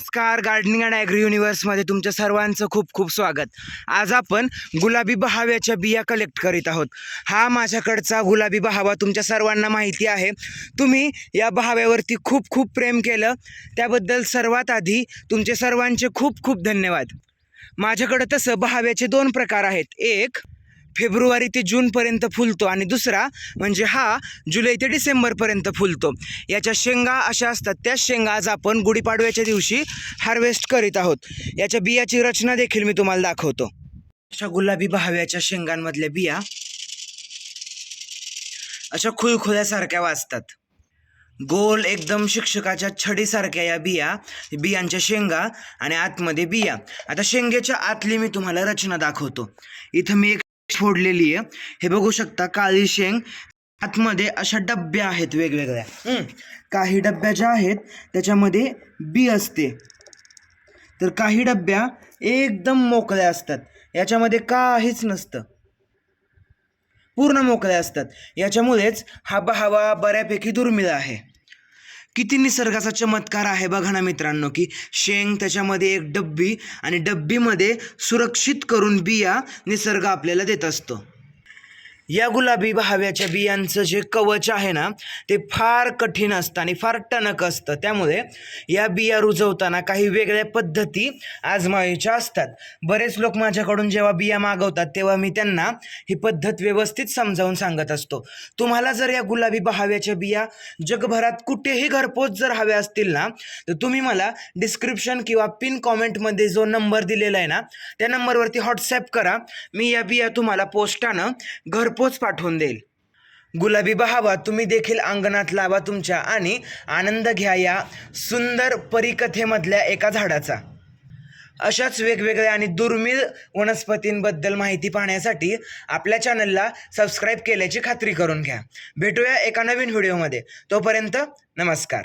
नमस्कार gardening and agree युनिव्हर्समध्ये तुमच्या सर्वांचं खूप खूप स्वागत. आज आपण गुलाबी बहाव्याच्या बिया कलेक्ट करीत आहोत. हा माझ्याकडचा गुलाबी बहावा तुमच्या सर्वांना माहिती आहे. तुम्ही या बहाव्यावरती खूप खूप प्रेम केलं. त्याबद्दल सर्वात आधी तुमचे सर्वांचे खूप खूप धन्यवाद. माझ्याकडं तसं बहाव्याचे दोन प्रकार आहेत. एक फेब्रुवारी ते जूनपर्यंत फुलतो आणि दुसरा म्हणजे हा जुलै ते डिसेंबरपर्यंत फुलतो. याच्या शेंगा अशा असतात त्या शेंगा आज आपण गुढीपाडव्याच्या दिवशी हार्वेस्ट करीत आहोत. याच्या बियाची रचना देखील मी तुम्हाला दाखवतो. अशा गुलाबी बहाव्याच्या शेंगांमधल्या बिया अशा खुळखुळ्यासारख्या वाजतात. गोल एकदम शिक्षकाच्या छडीसारख्या या बिया बियांच्या शेंगा आणि आतमध्ये बिया. आता शेंगेच्या आतली मी तुम्हाला रचना दाखवतो. इथं मी एक फोडलेली आहे. हे बघू शकता काळी शेंग आतमध्ये अशा डब्या आहेत वेगवेगळ्या. काही डब्या ज्या आहेत त्याच्यामध्ये बी असते. तर काही डब्या एकदम मोकळ्या असतात. याच्यामध्ये काहीच नसतं. पूर्ण मोकळ्या असतात. याच्यामुळेच हा हवा बऱ्यापैकी दुर्मिळ आहे. किती निसर्गाचा चमत्कार आहे बघा ना मित्रांनो की शेंग त्याच्यामध्ये एक डब्बी आणि डब्बीमध्ये सुरक्षित करून बिया निसर्ग आपल्याला देत असतो. या गुलाबी बहाव्याच्या बियांचं जे कवच आहे ना ते फार कठीण असतं आणि फार टणक असतं. त्यामुळे या बिया रुजवताना काही वेगळ्या पद्धती आजमावायच्या असतात. बरेच लोक माझ्याकडून जेव्हा बिया मागवतात तेव्हा मी त्यांना ही पद्धत व्यवस्थित समजावून सांगत असतो. तुम्हाला जर या गुलाबी बहाव्याच्या बिया जगभरात कुठेही घरपोच जर हव्या असतील ना तर तुम्ही मला डिस्क्रिप्शन किंवा पिन कॉमेंटमध्ये जो नंबर दिलेला आहे ना त्या नंबरवरती व्हॉट्सॲप करा. मी या बिया तुम्हाला पोस्टानं घरपोच पाठवून देईल. गुलाबी बहावा तुम्ही देखील अंगणात लावा तुमच्या आणि आनंद घ्या या सुंदर परिकथेमधल्या एका झाडाचा. अशाच वेगवेगळ्या आणि दुर्मिळ वनस्पतींबद्दल माहिती पाहण्यासाठी आपल्या चॅनलला सबस्क्राईब केल्याची खात्री करून घ्या. भेटूया एका नवीन व्हिडिओमध्ये. तोपर्यंत नमस्कार.